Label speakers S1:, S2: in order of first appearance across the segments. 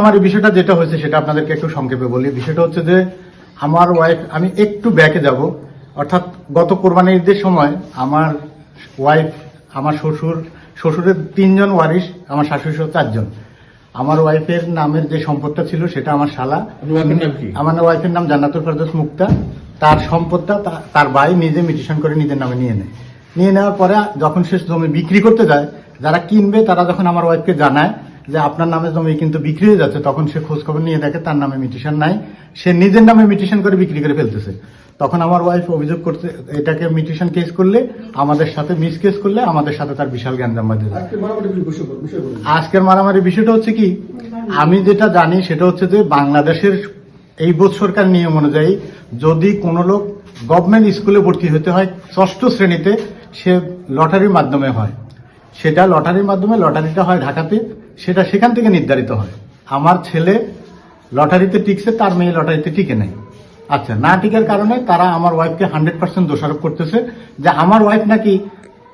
S1: আমার এই বিষয়টা যেটা হয়েছে সেটা আপনাদেরকে একটু সংক্ষেপে বলি। বিষয়টা হচ্ছে যে আমার ওয়াইফ আমি একটু ব্যাকে যাব। অর্থাৎ গত কোরবানির ঈদের সময় আমার ওয়াইফ আমার শ্বশুর শ্বশুরের তিনজন ওয়ারিশ আমার শাশুড়ি সহ চারজন। আমার ওয়াইফের নামের যে সম্পদটা ছিল সেটা আমার শালা। আমার ওয়াইফের নাম জান্নাতুল ফেরদৌস মুক্তা। তার সম্পদটা তার ভাই নিজে মিটিশন করে নিজের নামে নিয়ে নেয়। নিয়ে নেওয়ার পরে যখন সে জমি বিক্রি করতে যায় যারা কিনবে তারা যখন আমার ওয়াইফকে জানায় যে আপনার নামে জমি কিন্তু বিক্রি হয়ে যাচ্ছে তখন সে খোঁজ খবর নিয়ে দেখে তার নামে মিটিশন নাই। সে নিজের নামে মিটিশন করে বিক্রি করে ফেলতেছে। তখন আমার ওয়াইফ অভিযোগ করতে এটাকে মিটিশন কেস করলে আমাদের সাথে মিস কেস করলে আমাদের সাথে তার বিশাল জ্ঞানজাম বাঁধে যায় আজকের মারামারি বিষয়টা হচ্ছে কি আমি যেটা জানি সেটা হচ্ছে যে বাংলাদেশের এই বোধ সরকার নিয়ম অনুযায়ী যদি কোনো লোক গভর্নমেন্ট স্কুলে ভর্তি হতে হয় ষষ্ঠ শ্রেণীতে সে লটারির মাধ্যমে হয়। সেটা লটারির মাধ্যমে লটারিটা হয় ঢাকাতে। সেটা সেখান থেকে নির্ধারিত হয়। আমার ছেলে লটারিতে টিকছে, তার মেয়ে লটারিতে টিকে নেই। আচ্ছা না টিকার কারণে তারা আমার ওয়াইফকে হান্ড্রেড পার্সেন্ট দোষারোপ করতেছে যে আমার ওয়াইফ নাকি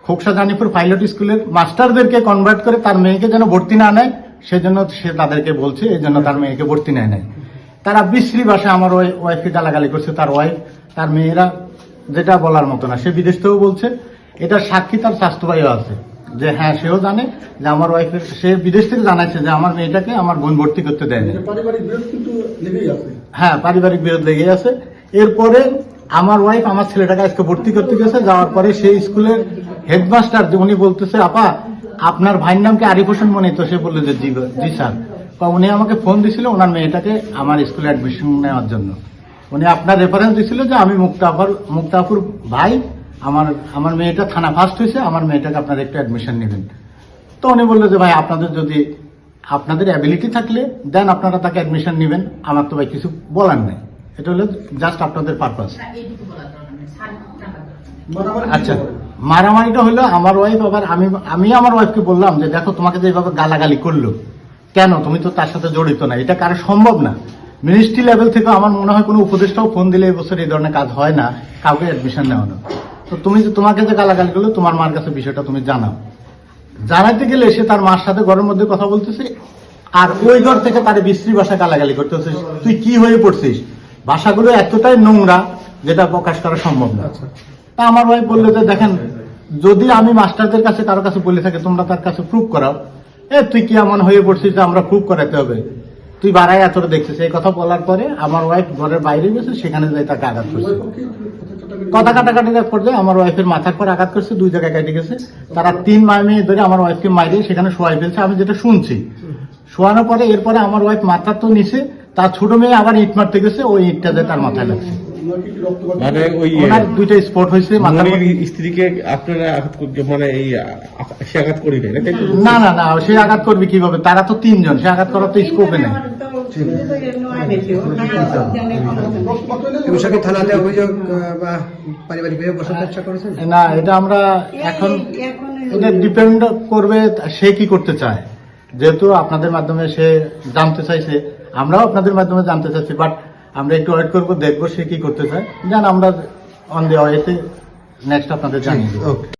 S1: খোকসা জানিপুর পাইলট স্কুলের মাস্টারদেরকে কনভার্ট করে তার মেয়েকে যেন ভর্তি না নেয়, সেজন্য সে তাদেরকে বলছে, এই জন্য তার মেয়েকে ভর্তি নেয় নাই। তারা বিশ্রী ভাষায় আমার ওয়াই- ওয়াইফকে গালাগালি করছে, তার ওয়াইফ তার মেয়েরা যেটা বলার মতো না, সে বিদেশ থেকেও বলছে এটা সাক্ষী তার স্বাস্থ্য আছে। যে হ্যাঁ সেও জানে যে আমার ওয়াইফের সে বিদেশ থেকে জানাইছে যে আমার মেয়েটাকে আমার বোন ভর্তি করতে দেয়নি।
S2: এটা পারিবারিক বিরোধ লেগেই আছে।
S1: হ্যাঁ পারিবারিক বিরোধ লেগে আছে। এরপরে আমার ওয়াইফ আমার ছেলেটাকে আজকে ভর্তি করতে গেছে। যাওয়ার পরে সেই স্কুলের হেডমাস্টার যে উনি বলতেছে আপা আপনার ভাইয়ের নাম কি আরিফ হোসেন মনে তো সে বলল যে জি জি স্যার। তো উনি আমাকে ফোন দিছিল ওনার মেয়েটাকে আমার স্কুলে অ্যাডমিশন নেওয়ার জন্য। উনি আপনার রেফারেন্স দিছিল যে আমি মুক্তাফর মুক্তাফুর ভাই আমার আমার মেয়েটা থানা ফার্স্ট হয়েছে আমার মেয়েটাকে আপনারা একটু অ্যাডমিশন নেবেন। তো উনি বলল যে ভাই আপনাদের যদি আপনাদের অ্যাবিলিটি থাকলে দেন আপনারা তাকে অ্যাডমিশন নেবেন। আমার তো ভাই কিছু বলার নেই। এটা হলো জাস্ট আপনাদের পারপাস আচ্ছা মারামারিটা হলো আমার ওয়াইফ আবার আমি আমি আমার ওয়াইফকে বললাম যে দেখো তোমাকে যে এইভাবে গালাগালি করল কেন? তুমি তো তার সাথে জড়িত না। এটা কারও সম্ভব না। মিনিস্ট্রি লেভেল থেকে আমার মনে হয় কোনো উপদেষ্টাও ফোন দিলে এই বছর এই ধরনের কাজ হয় না কাউকে অ্যাডমিশন নেওয়ানো তো তুমি যে তোমাকে যে গালাগালি করল তোমার মার কাছে বিষয়টা তুমি জানাও। জানাতে গেলে সে তার মার সাথে ঘরের মধ্যে কথা বলতেছে আর ওই ঘর থেকে তার বিশ্রী ভাষা গালাগালি করতেছে। তুই কি হয়ে পড়ছিস? ভাষাগুলো এতটাই নোংরা যেটা প্রকাশ করা সম্ভব না।
S2: আচ্ছা।
S1: তা আমার ভাই বলল যে দেখেন যদি আমি মাস্টারদের কাছে কারও কাছে বলে থাকি তোমরা তার কাছে প্রুভ করাও। এ তুই কি এমন হয়ে পড়ছিস যে আমরা প্রুভ করাতে হবে? তুই বাড়াই এতটা দেখছিস? এই কথা বলার পরে আমার ওয়াইফ ঘরের বাইরে গেছে সেখানে যাই তাকে আঘাত করছে।
S2: কথা কাটাকাটি
S1: কথা কাটাকাটির পর্যায়ে আমার ওয়াইফের মাথার পর আঘাত করছে দুই জায়গায় কেটে গেছে। তারা তিন মায় মেয়ে ধরে আমার ওয়াইফকে মাইরে সেখানে শোয়াই ফেলছে আমি যেটা শুনছি। শোয়ানোর পরে এরপরে আমার ওয়াইফ মাথার তো নিচে তার ছোট মেয়ে আবার ইট মারতে গেছে ওই ইটটা যে তার মাথায় লাগছে।
S3: মানে ওই
S1: দুইটা স্পট হয়েছে মাথার মধ্যে।
S3: মনির স্ত্রীকে আপনারা আঘাত মানে এই সে আঘাত করি না
S1: না না না সে আঘাত করবে কীভাবে? তারা তো তিনজন সে আঘাত করার তো স্কোপে নেই।
S2: রক্তপাত হলে
S4: এবং সাথে থানাতে অভিযোগ বা পারিবারিক বসার চেষ্টা করেছেন?
S1: না এটা আমরা এখন এটা ডিপেন্ড করবে সে কি করতে চায়। যেহেতু আপনাদের মাধ্যমে সে জানতে চাইছে আমরাও আপনাদের মাধ্যমে জানতে চাচ্ছি বাট আমরা একটু ওয়েট করব দেখব সে কি করতে চায়। জান আমরা অন দ্য ওয়েতে নেক্সট আপনাদের জানিয়ে
S4: ওকে